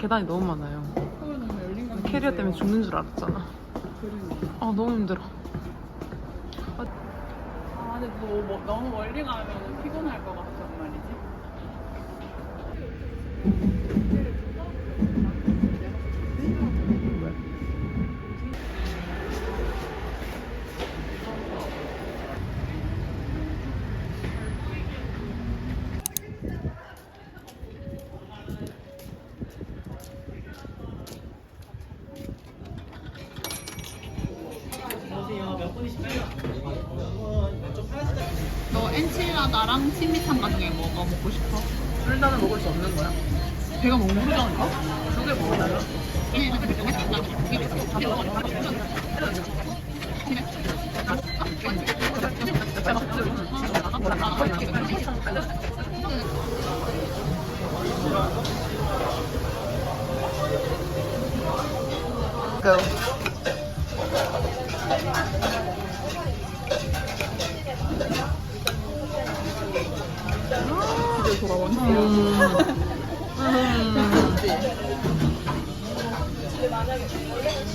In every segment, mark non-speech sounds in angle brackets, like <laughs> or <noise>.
계단이 너무 많아요. 캐리어 때문에 죽는 줄 알았잖아. 아 너무 힘들어. 아 근데 너, 뭐, 너무 멀리 가면 피곤할 것 같단 말이지 너 엔칠라다랑 친미탕 중에 뭐가 먹고 싶어? 둘 다는 먹을 수 없는 거야? 배가 너무 부르잖아 두개 먹어달라. Go.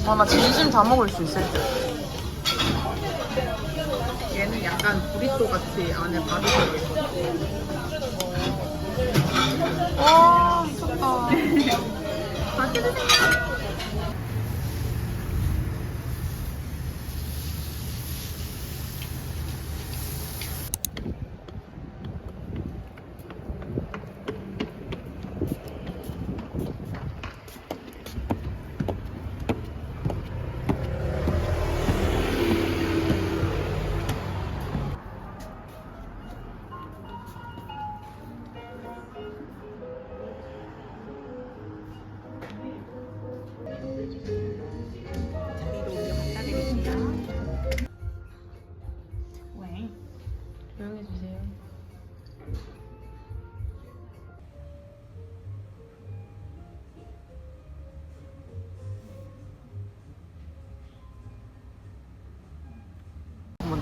아, 나 진심 다 먹을 수 있을 듯. 얘는 약간 브리또 같이 안에 들어있어 와, 미쳤다. <laughs> 맛있게 드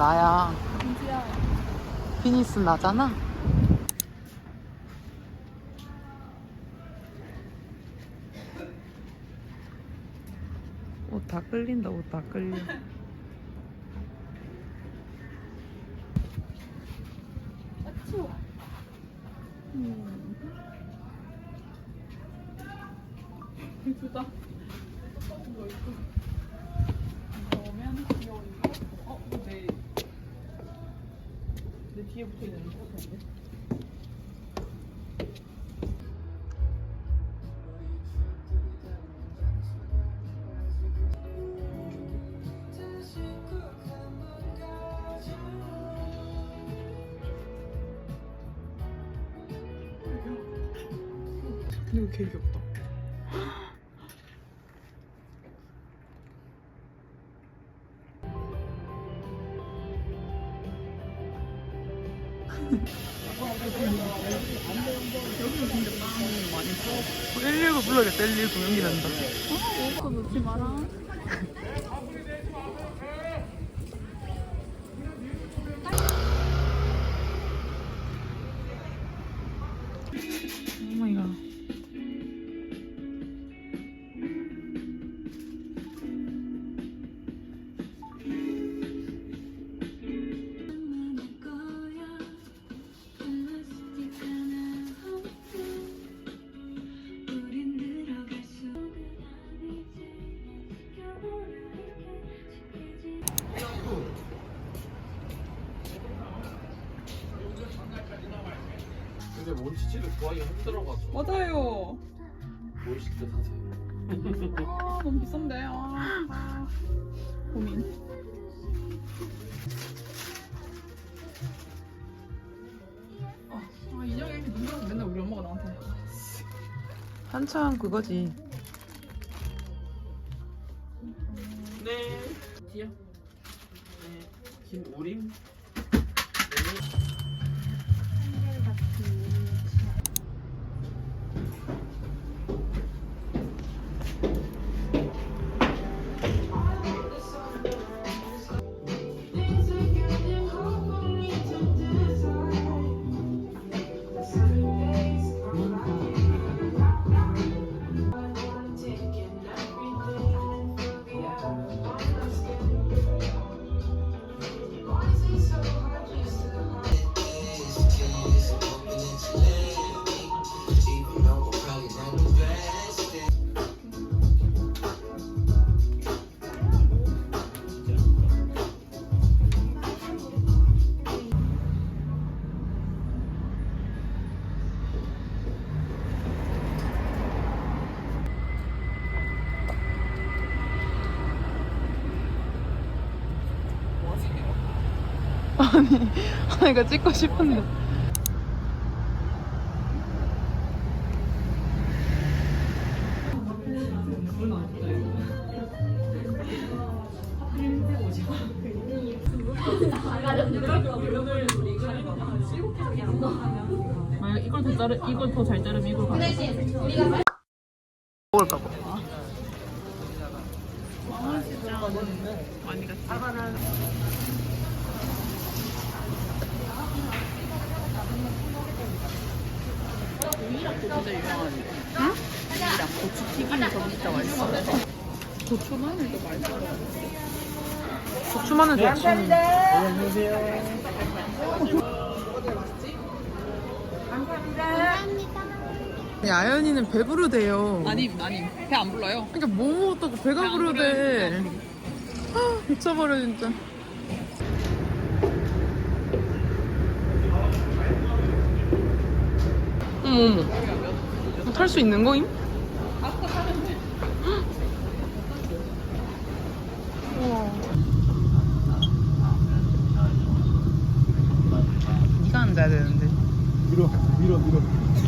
나야. 민지야 비니스 나잖아. 옷 다 끌린다. 옷 다 끌려. 추워 음. 예쁘다 똑같은 거 있고 이거면 귀여운 거 어? 내, 내 뒤에 붙어있는 거 같은데? 근데 이거 되게 귀엽다 119 불러야겠다. 119 연기 난다. 어, 놓지 마라. 근데 몬치즈를 구하기가 힘들어가지고 맞아요. 몬치즈 사세요 아, 너무 비싼데. 아, 아. 고민. 아, 아, 인형이 이렇게 눈물을 맨날 우리 엄마가 나한테. 한참 그거지. 네 디요 네 김우림 아니, <laughs> 아니, 이거 찍고 싶은데. 아 이걸 더 자르 이걸 더 잘 자르면 이걸 가. 진짜 유명한데. 응? 우이랑 고추 튀김이 저기 진짜 맛있어. 고추 마늘도 맛있어. 고추 마늘 좋지. 야연이는 배부르대요. 아니 아니 배안 불러요. 그러니까 뭐 먹었다고 배가 부르대. 아, 미쳐버려 진짜. 어머 어머. 탈 수 있는 거임? 네가 앉아야 되는데. 밀어 밀어 밀어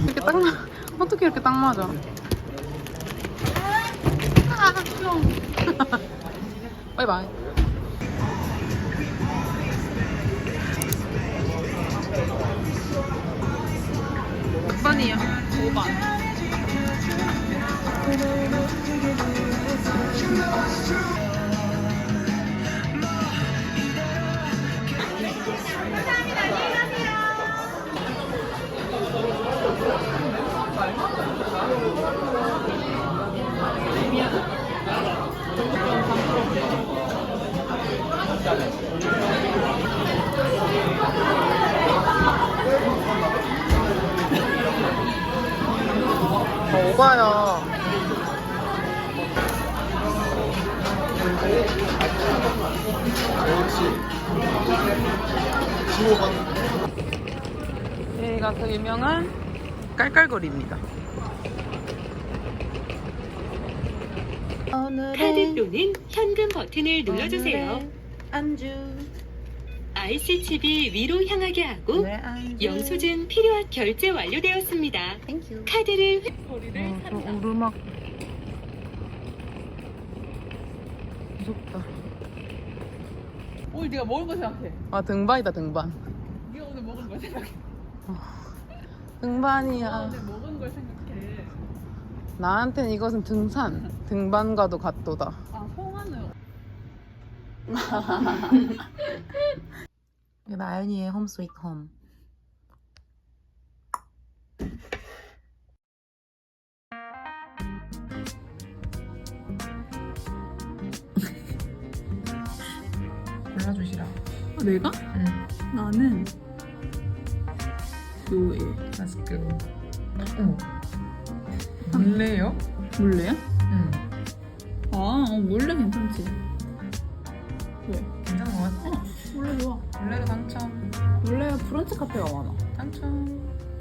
이렇게 딱 맞- 어떻게 이렇게 딱 맞아? 아, <laughs> 귀여워. 바이바이. 몇 번이야? 5번. 오바야. 여기가 그 유명한 깔깔거리입니다. 카드 또는 현금 버튼을 눌러주세요. 안주. IC 칩이 위로 향하게 하고 네. 영수증 필요한 결제 완료되었습니다. 카드를 어, 저 오르막 무섭다. 오늘 네가 먹은 거 생각해. 아 등반이다 등반. 네가 오늘 먹은 거 생각해. 등반이야. 오늘 먹은 걸 생각해. 나한텐 이것은 등산. 등반과도 같도다. 아 이게 <laughs> <laughs> 나연이의 홈 스위트 홈. 골라주시라. 아, 내가? 응. 나는 요에 go. 어. 몰래요? 몰래야? 응. 아 어, 몰래 괜찮지. 왜? 괜찮은 것 같아. 몰래 좋아. 몰래도 당첨. 원래 브런치 카페가 많아. 당첨.